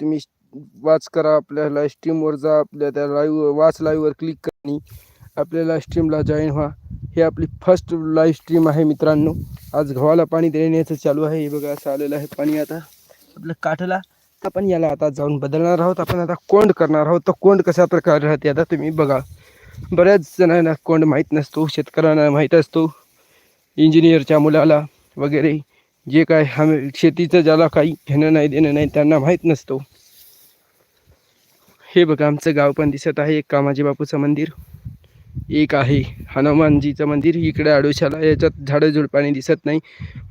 तुम्ही वाच करा आपल्या स्ट्रीमवर जा आपल्या त्या लाईव्ह वाच लाईव्हवर क्लिक करा आणि आपल्या स्ट्रीमला जॉईन व्हा. हे आपली फर्स्ट लाईव्ह स्ट्रीम आहे मित्रांनो. आज गव्हाला पाणी देण्याचं चालू आहे. हे बघा असं आलेलं आहे पाणी आता. आपल्या काठाला आपण याला आता जाऊन बदलणार आहोत. आपण आता कोंड करणार आहोत. तर कोंड कशा प्रकारे राहते आता तुम्ही बघा. बऱ्याच जणांना कोंड माहीत नसतो शेतकऱ्यांना माहीत असतो इंजिनियरच्या मुलाला वगैरे. जे काय हम शेतीचं ज्याला काही घेणं नाही देणं नाही त्यांना माहीत नसतो. हे बघा आमचं गाव पण दिसत आहे एक कामाजी बापूचं मंदिर. एक आहे हनुमानजीचं मंदिर. इकडे आडोशाला याच्यात झाडं झुडपाणी दिसत नाही.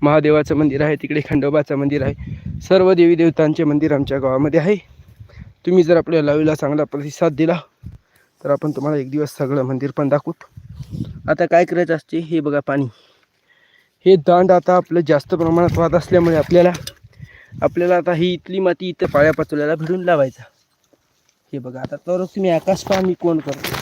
महादेवाचं मंदिर आहे तिकडे खंडोबाचं मंदिर आहे. सर्व देवी देवतांचे मंदिर आमच्या गावामध्ये आहे. तुम्ही जर आपल्या लाईव्हला चांगला प्रतिसाद दिला तर आपण तुम्हाला एक दिवस सगळं मंदिर पण दाखवू. आता काय करायचं असते? हे बघा पाणी. हे दांड आता आपलं जास्त प्रमाणात वाहत असल्यामुळे आपल्याला आपल्याला आता ही इथली माती इथं पाळ्या पाचोल्याला भिडून लावायचा. हे बघा आता तरच तुम्ही आकाश पहा मी कोण करतो?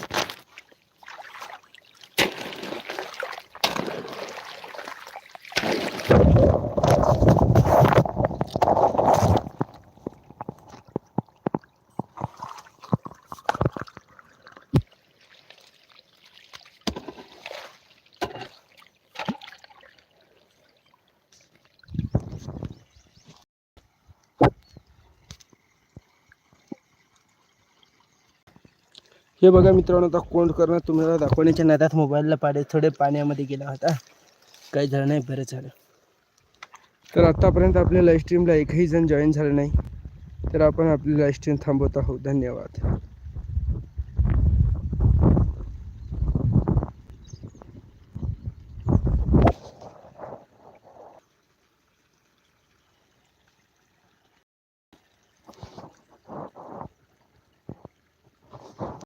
हे बघा मित्रांनो आता कोण करणं तुम्हाला दाखवण्याच्या नादात मोबाईलला पाडे थोडे पाण्यामध्ये गेला होता. काही झालं नाही बरं झालं. तर आत्तापर्यंत आपल्या लाईव्ह स्ट्रीमला एकही जण जॉईन झालं नाही. तर आपण आपली लाईव्ह स्ट्रीम थांबवत आहोत. धन्यवाद.